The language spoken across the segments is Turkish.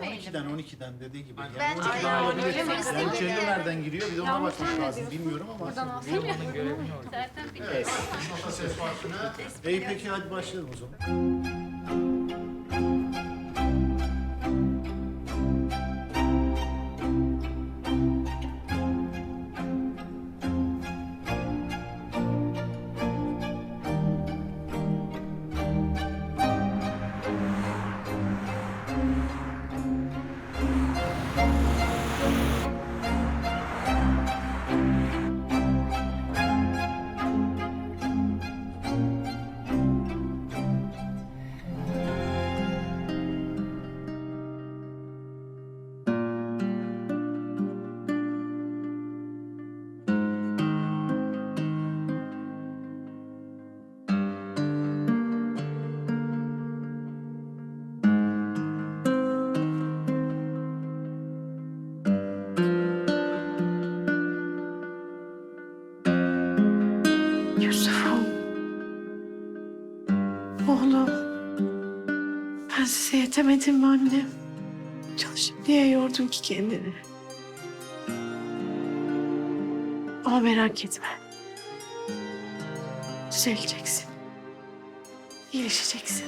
12'den 12'den dediği gibi. Yani Ben 12'den Ay, olabilir. öyle mi? Yani içeri nereden giriyor bir de ona bakmak lazım. diyorsun? Bilmiyorum ama. Buradan aslında. alsana. Zaten bir Evet. Ses farkına. İyi peki hadi başlayalım o zaman. Yusuf'um. Oğlum. Ben size yetemedim mi annem? Çalışıp diye yordun ki kendini. Ama merak etme. Düzeleceksin. İyileşeceksin.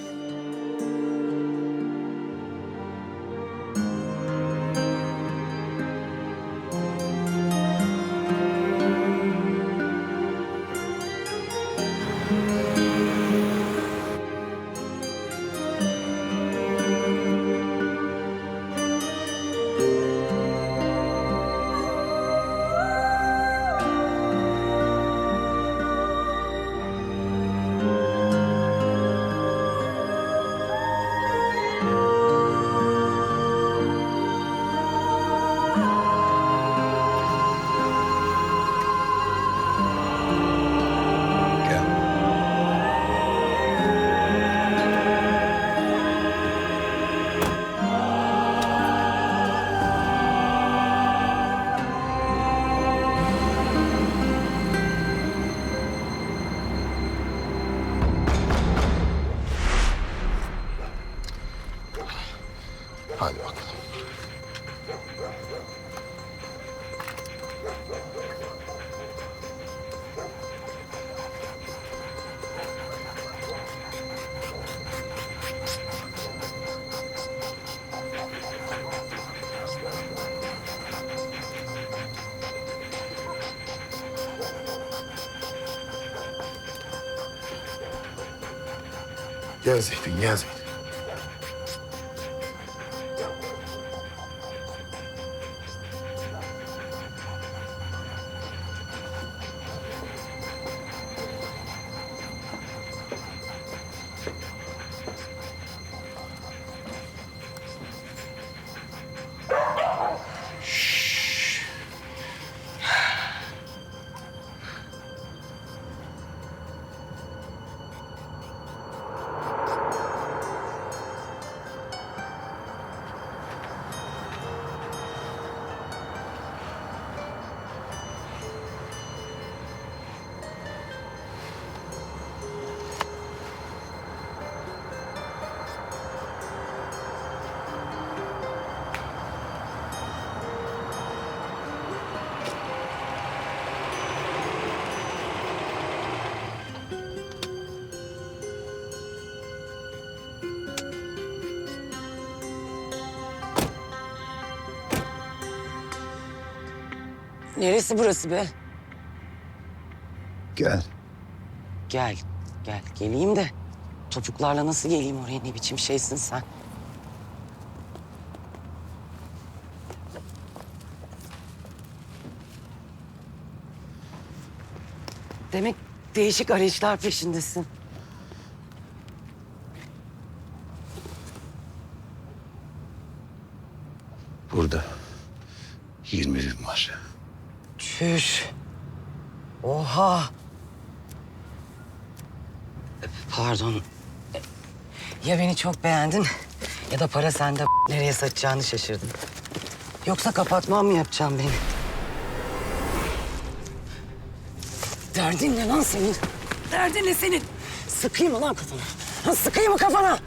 Gel Zeytin, gel Zeytin. Neresi burası be? Gel. Gel, gel. Geleyim de topuklarla nasıl geleyim oraya? Ne biçim şeysin sen? Demek değişik arayışlar peşindesin. Burada 20 bin var. Çüş. Oha. Pardon. Ya beni çok beğendin ya da para sende nereye satacağını şaşırdın. Yoksa kapatmam mı yapacaksın beni? Derdin ne lan senin? Derdin ne senin? Sıkayım mı lan kafana? Ha, sıkayım mı kafana?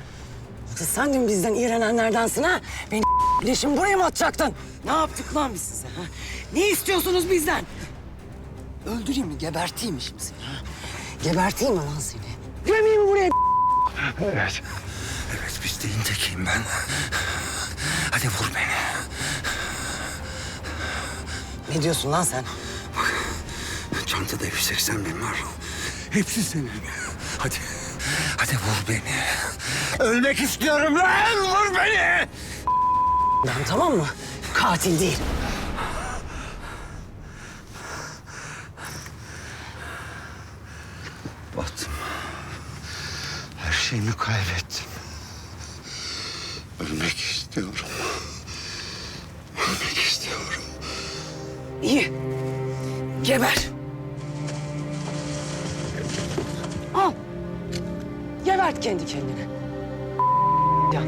Kız sen de mi bizden iğrenenlerdensin ha? Beni Leşimi buraya mı atacaktın? Ne yaptık lan biz size? Ha? Ne istiyorsunuz bizden? Öldüreyim mi, geberteyim mi şimdi seni? Ha? Geberteyim mi lan seni? Gömeyim mi buraya? Evet. Evet pisliğin tekiyim ben. Hadi vur beni. Ne diyorsun lan sen? Çantada 180 bin var. Hepsi senin. Hadi. Hadi vur beni. Ölmek istiyorum lan. Vur beni. Lan tamam mı? Katil değil. Battım. Her şeyimi kaybettim. Ölmek istiyorum. Ölmek istiyorum. İyi. Geber. Al. Gebert kendi kendine. Ya.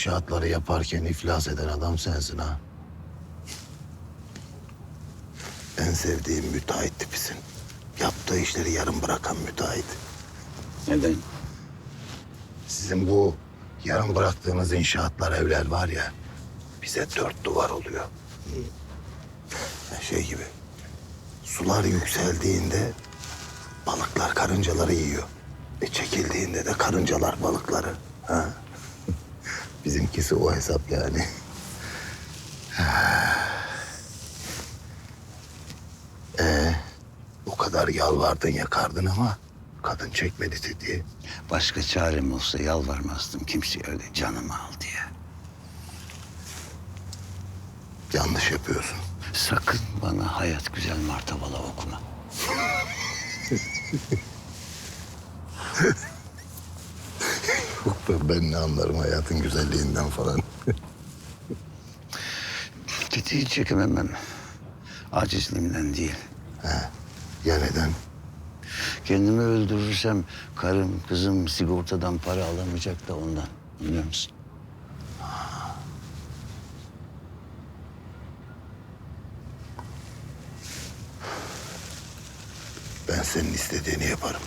İnşaatları yaparken iflas eden adam sensin ha. En sevdiğim müteahhit tipisin. Yaptığı işleri yarım bırakan müteahhit. Neden? Sizin bu yarım bıraktığınız inşaatlar, evler var ya... ...bize dört duvar oluyor. Şey gibi. Sular yükseldiğinde balıklar karıncaları yiyor. E çekildiğinde de karıncalar balıkları. Ha? Bizimkisi o hesap yani. Ee, o kadar yalvardın yakardın ama kadın çekmedi tetiği. Başka çarem olsa yalvarmazdım kimseye öyle canımı al diye. Yanlış yapıyorsun. Sakın bana hayat güzel martavala okuma. Yok be ben ne anlarım hayatın güzelliğinden falan. Tetiği çekememem. Acizliğimden değil. ya neden? Kendimi öldürürsem karım, kızım sigortadan para alamayacak da ondan. Biliyor musun? Ben senin istediğini yaparım.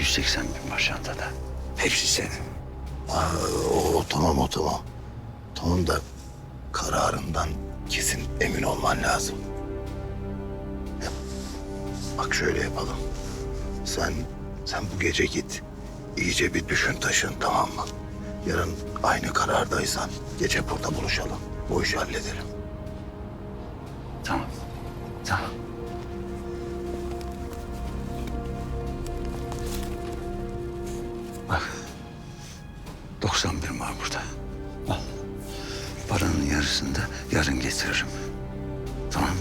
180 bin var çantada. Hepsi senin. Aa, o, o tamam o tamam. Tamam da kararından kesin emin olman lazım. Yap. Bak şöyle yapalım. Sen sen bu gece git. İyice bir düşün taşın tamam mı? Yarın aynı karardaysan gece burada buluşalım. Bu işi halledelim. Tamam. Tamam. Bak. 90 bin var burada. Al. Paranın yarısını da yarın getiririm. Tamam mı?